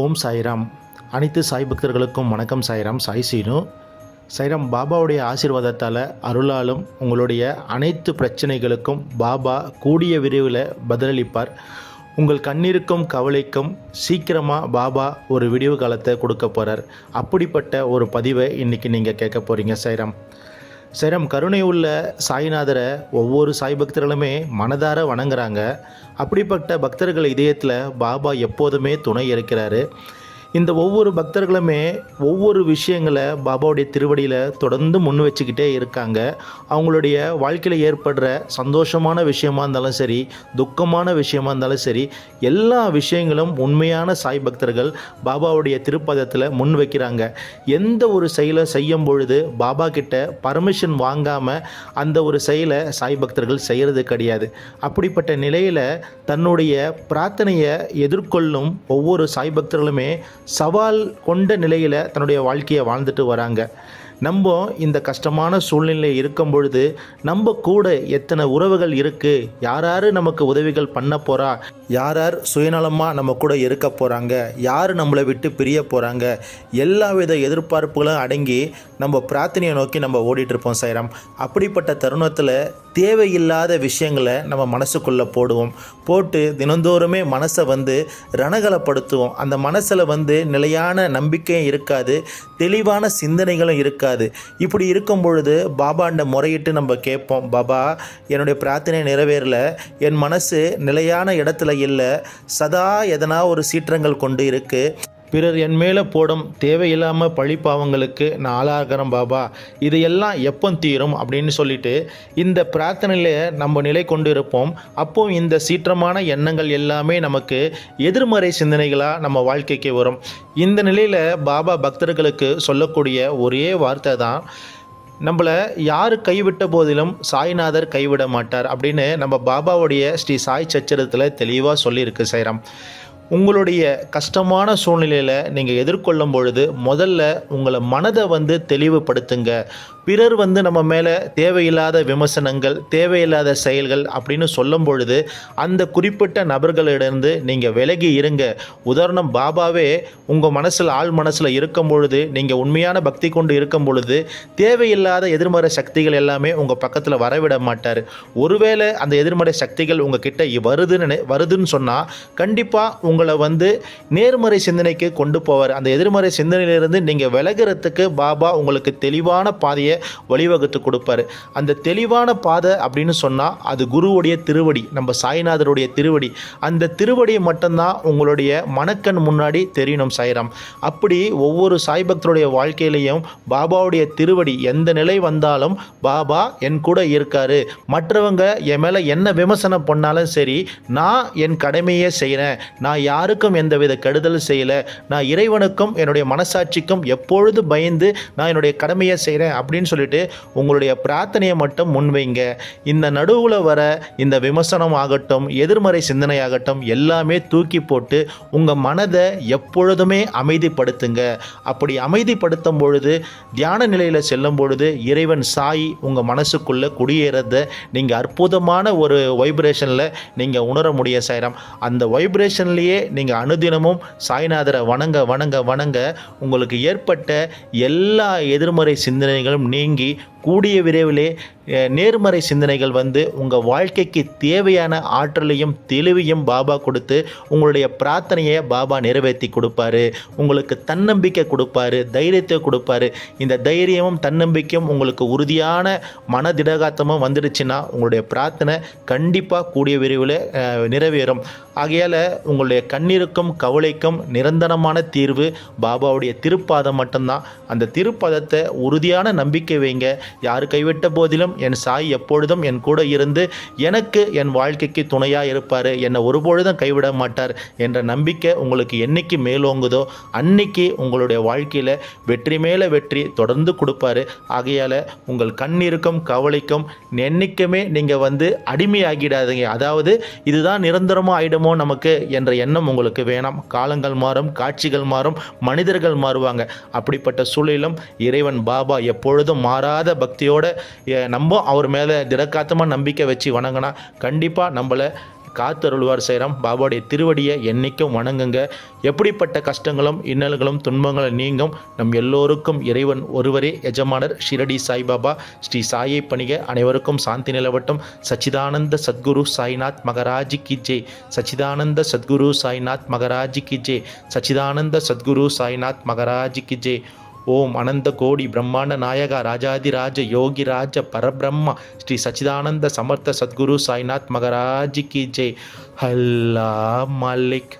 ஓம் சாய்ராம். அனைத்து சாய் பக்தர்களுக்கும் வணக்கம் சாய்ராம் சாய் சீனு. சைராம் பாபாவுடைய ஆசீர்வாதத்தால் அருளாலும் உங்களுடைய அனைத்து பிரச்சனைகளுக்கும் பாபா கூடிய விரைவில் பதிலளிப்பார். உங்கள் கண்ணீருக்கும் கவலைக்கும் சீக்கிரமாக பாபா ஒரு விடிவு காலத்தை கொடுக்க போகிறார் அப்படிப்பட்ட ஒரு பதிவை இன்றைக்கி நீங்கள் கேட்க போகிறீங்க சைராம் சரம் கருணை உள்ள சாய்நாதரை ஒவ்வொரு சாய் பக்தர்களுமே மனதார வணங்குறாங்க. அப்படிப்பட்ட பக்தர்கள் இதயத்தில் பாபா எப்போதுமே துணை இருக்கிறாரு. இந்த ஒவ்வொரு பக்தர்களுமே ஒவ்வொரு விஷயங்களை பாபாவுடைய திருவடியில் தொடர்ந்து முன் வச்சுக்கிட்டே இருக்காங்க. அவங்களுடைய வாழ்க்கையில் ஏற்படுற சந்தோஷமான விஷயமா இருந்தாலும் சரி துக்கமான விஷயமா இருந்தாலும் சரி எல்லா விஷயங்களும் உண்மையான சாய் பக்தர்கள் பாபாவுடைய திருப்பதத்தில் முன் வைக்கிறாங்க. எந்த ஒரு செயலை செய்யும் பொழுது பாபா கிட்ட பர்மிஷன் வாங்காமல் அந்த ஒரு செயலை சாய் பக்தர்கள் செய்கிறது கிடையாது. அப்படிப்பட்ட நிலையில் தன்னுடைய பிரார்த்தனையை எதிர்கொள்ளும் ஒவ்வொரு சாய் பக்தர்களுமே சவால் கொண்ட நிலையில் தன்னுடைய வாழ்க்கையை வாழ்ந்துட்டு வராங்க. நம்ம இந்த கஷ்டமான சூழ்நிலை இருக்கும் பொழுது நம்ம கூட எத்தனை உறவுகள் இருக்குது யார் யார் நமக்கு உதவிகள் பண்ண போகிறா யார் யார் சுயநலமாக நம்ம கூட இருக்க போகிறாங்க யார் நம்மளை விட்டு பிரிய போகிறாங்க எல்லா வித எதிர்பார்ப்புகளும் அடங்கி நம்ம பிரார்த்தனையை நோக்கி நம்ம ஓடிட்டுருப்போம் சைராம் அப்படிப்பட்ட தருணத்தில் தேவையில்லாத விஷயங்களை நம்ம மனசுக்குள்ளே போடுவோம். போட்டு தினந்தோறுமே மனசை வந்து ரணகலப்படுத்துவோம். அந்த மனசில் வந்து நிலையான நம்பிக்கையும் இருக்காது தெளிவான சிந்தனைகளும் இருக்காது. இப்படி இருக்கும் பொழுது பாபாண்ட முறையிட்டு நம்ம கேட்போம் பாபா என்னுடைய பிரார்த்தனை நிறைவேறல. என் மனசு நிலையான இடத்துல இல்லை. சதா எதனா ஒரு சீற்றங்கள் கொண்டு இருக்குது பிறர் என் மேலே போடும் தேவையில்லாமல் பழிப்பாவங்களுக்கு நான் ஆளாகிறேன் பாபா இதையெல்லாம் எப்போ தீரும் அப்படின்னு சொல்லிட்டு இந்த பிரார்த்தனையில் நம்ம நிலை கொண்டு இருப்போம் அப்போ இந்த சீற்றமான எண்ணங்கள் எல்லாமே நமக்கு எதிர்மறை சிந்தனைகளாக நம்ம வாழ்க்கைக்கு வரும். இந்த நிலையில் பாபா பக்தர்களுக்கு சொல்லக்கூடிய ஒரே வார்த்தை தான் நம்மளை யார் கைவிட்ட போதிலும் சாய்நாதர் கைவிட மாட்டார் அப்படின்னு நம்ம பாபாவுடைய ஸ்ரீ சாய் சச்சரத்தில் தெளிவாக சொல்லியிருக்கு சைராம். உங்களுடைய கஷ்டமான சூழ்நிலையில் நீங்கள் எதிர்கொள்ளும் பொழுது முதல்ல உங்களை மனதை வந்து தெளிவுபடுத்துங்க. பிறர் வந்து நம்ம மேலே தேவையில்லாத விமர்சனங்கள் தேவையில்லாத செயல்கள் அப்படின்னு சொல்லும் பொழுது அந்த குறிப்பிட்ட நபர்களிடந்து நீங்கள் விலகி இருங்க. உதாரணம் பாபாவே உங்கள் மனசில் ஆள் மனசில் இருக்கும் பொழுது நீங்கள் உண்மையான பக்தி கொண்டு இருக்கும் பொழுது தேவையில்லாத எதிர்மறை சக்திகள் எல்லாமே உங்கள் பக்கத்தில் வரவிட மாட்டார். ஒருவேளை அந்த எதிர்மறை சக்திகள் உங்கள் கிட்ட வருதுன்னு வருதுன்னு சொன்னால் கண்டிப்பாக உங்களை வந்து நேர்மறை சிந்தனைக்கு கொண்டு போவார். அந்த எதிர்மறை சிந்தனையிலிருந்து நீங்கள் விலகிறதுக்கு பாபா உங்களுக்கு தெளிவான பாதையை வழிவகுத்து கொடுப்பாரு. அந்த தெளிவான பாதை அப்படின்னு சொன்னால் அது குருவுடைய திருவடி நம்ம சாய்நாதருடைய திருவடி. அந்த திருவடி மட்டும்தான் உங்களுடைய மனக்கண் முன்னாடி தெரியணும் சாய்ராம். அப்படி ஒவ்வொரு சாய் பக்தருடைய வாழ்க்கையிலையும் பாபாவுடைய திருவடி எந்த நிலை வந்தாலும் பாபா என் கூட இருக்காரு. மற்றவங்க என் மேலே என்ன விமர்சனம் பண்ணாலும் சரி நான் என் கடமையை செய்கிறேன் நான் யாருக்கும் எந்தவித கெடுதல் செய்யலை. நான் இறைவனுக்கும் என்னுடைய மனசாட்சிக்கும் எப்பொழுது பயந்து நான் என்னுடைய கடமையை செய்கிறேன் அப்படின்னு சொல்லிட்டு உங்களுடைய பிரார்த்தனையை மட்டும் முன்வைங்க. இந்த நடுவில் வர இந்த விமர்சனம் ஆகட்டும் எதிர்மறை சிந்தனை ஆகட்டும் எல்லாமே தூக்கி போட்டு உங்கள் மனதை எப்பொழுதுமே அமைதிப்படுத்துங்க. அப்படி அமைதிப்படுத்தும் பொழுது தியான நிலையில் செல்லும் பொழுது இறைவன் சாய் உங்கள் மனசுக்குள்ளே குடியேறத நீங்கள் அற்புதமான ஒரு வைப்ரேஷனில் நீங்கள் உணர முடியும் சாய்ராம். அந்த வைப்ரேஷன்லேயே நீங்கள் அனுதினமும் சாய்நாதரை வணங்க வணங்க வணங்க உங்களுக்கு ஏற்பட்ட எல்லா எதிர்மறை சிந்தனைகளும் நீங்கி கூடிய விரைவிலே நேர்மறை சிந்தனைகள் வந்து உங்கள் வாழ்க்கைக்கு தேவையான ஆற்றலையும் தெளிவையும் பாபா கொடுத்து உங்களுடைய பிரார்த்தனையை பாபா நிறைவேற்றி கொடுப்பாரு. உங்களுக்கு தன்னம்பிக்கை கொடுப்பாரு தைரியத்தை கொடுப்பாரு. இந்த தைரியமும் தன்னம்பிக்கையும் உங்களுக்கு உறுதியான மனதிடகாத்தமும் வந்துடுச்சுன்னா உங்களுடைய பிரார்த்தனை கண்டிப்பாக கூடிய விரைவில் நிறைவேறும். ஆகையால் உங்களுடைய கண்ணீருக்கும் கவலைக்கும் நிரந்தரமான தீர்வு பாபாவுடைய திருப்பாதம் மட்டும்தான். அந்த திருப்பாதத்தை உறுதியான நம்பிக்கை வைங்க. யார் கைவிட்ட போதிலும் என் சாய் எப்பொழுதும் என் கூட இருந்து எனக்கு என் வாழ்க்கைக்கு துணையாக இருப்பார். என்னை ஒருபொழுதும் கைவிட மாட்டார் என்ற நம்பிக்கை உங்களுக்கு என்னைக்கு மேலோங்குதோ அன்னைக்கு உங்களுடைய வாழ்க்கையில் வெற்றி மேலே வெற்றி தொடர்ந்து கொடுப்பாரு. ஆகையால் உங்கள் கண்ணீருக்கும் கவலைக்கும் என்றைக்குமே நீங்கள் வந்து அடிமையாகிடாதீங்க. அதாவது இதுதான் நிரந்தரமாக ஆயிடுமோ நமக்கு என்ற எண்ணம் உங்களுக்கு வேணாம். காலங்கள் மாறும் காட்சிகள் மாறும் மனிதர்கள் மாறுவாங்க. அப்படிப்பட்ட சூழலிலும் இறைவன் பாபா எப்பொழுதும் மாறாத பக்தியோட நம்ம அவர் மேலே திடக்காத்தமாக நம்பிக்கை வச்சு வணங்கினா கண்டிப்பாக நம்மளை காத்தருள்வார் செய்கிறோம் பாபாவுடைய திருவடியை என்றைக்கும் வணங்குங்க. எப்படிப்பட்ட கஷ்டங்களும் இன்னல்களும் துன்பங்களும் நீங்கும் நம் எல்லோருக்கும் இறைவன் ஒருவரே எஜமானர் ஷிரடி சாய்பாபா ஸ்ரீ சாயை பணிக அனைவருக்கும் சாந்தி நிலவட்டும். சச்சிதானந்த சத்குரு சாய்நாத் மகராஜி கி ஜெய் சச்சிதானந்த சத்குரு சாய்நாத் மகராஜி கி ஜெய் சச்சிதானந்த சத்குரு சாய்நாத் மகராஜி கி ஜெய் ஓம் அனந்த கோடி பிரம்மாண்ட நாயகா ராஜாதிராஜ யோகி ராஜ பரபிரம்மா ஸ்ரீ சச்சிதானந்த சமர்த்த சத்குரு சாய்நாத் மகராஜி கி ஜெய் ஹல்லா மலிக்.